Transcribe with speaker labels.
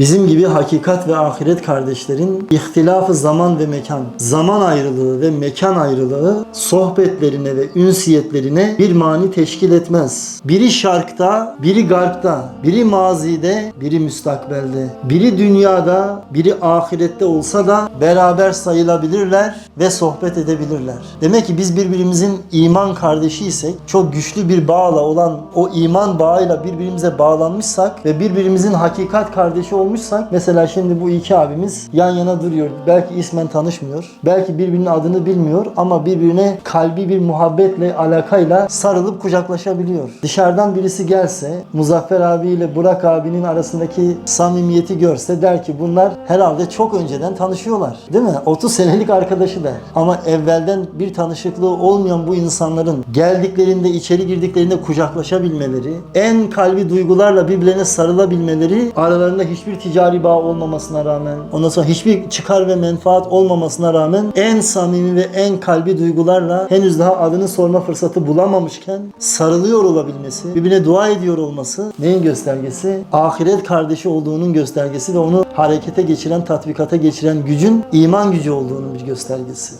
Speaker 1: Bizim gibi hakikat ve ahiret kardeşlerin ihtilafı zaman ve mekan, zaman ayrılığı ve mekan ayrılığı sohbetlerine ve ünsiyetlerine bir mani teşkil etmez. Biri şarkta, biri garpta, biri mazide, biri müstakbelde, biri dünyada, biri ahirette olsa da beraber sayılabilirler ve sohbet edebilirler. Demek ki biz birbirimizin iman kardeşiysek, çok güçlü bir bağla olan o iman bağıyla birbirimize bağlanmışsak ve birbirimizin hakikat kardeşi olmuşsak, mesela şimdi bu iki abimiz yan yana duruyor. Belki ismen tanışmıyor, belki birbirinin adını bilmiyor ama birbirine kalbi bir muhabbetle, alakayla sarılıp kucaklaşabiliyor. Dışarıdan birisi gelse, Muzaffer abiyle Burak abinin arasındaki samimiyeti görse der ki bunlar herhalde çok önceden tanışıyorlar. Değil mi? 30 senelik arkadaşı der. Ama evvelden bir tanışıklığı olmayan bu insanların geldiklerinde, içeri girdiklerinde kucaklaşabilmeleri, en kalbi duygularla birbirlerine sarılabilmeleri, aralarında hiçbir ticari bağ olmamasına rağmen, ondan sonra hiçbir çıkar ve menfaat olmamasına rağmen en samimi ve en kalbi duygularla henüz daha adını sorma fırsatı bulamamışken sarılıyor olabilmesi, birbirine dua ediyor olması neyin göstergesi? Ahiret kardeşi olduğunun göstergesi ve onu harekete geçiren, tatbikata geçiren gücün iman gücü olduğunun bir göstergesi.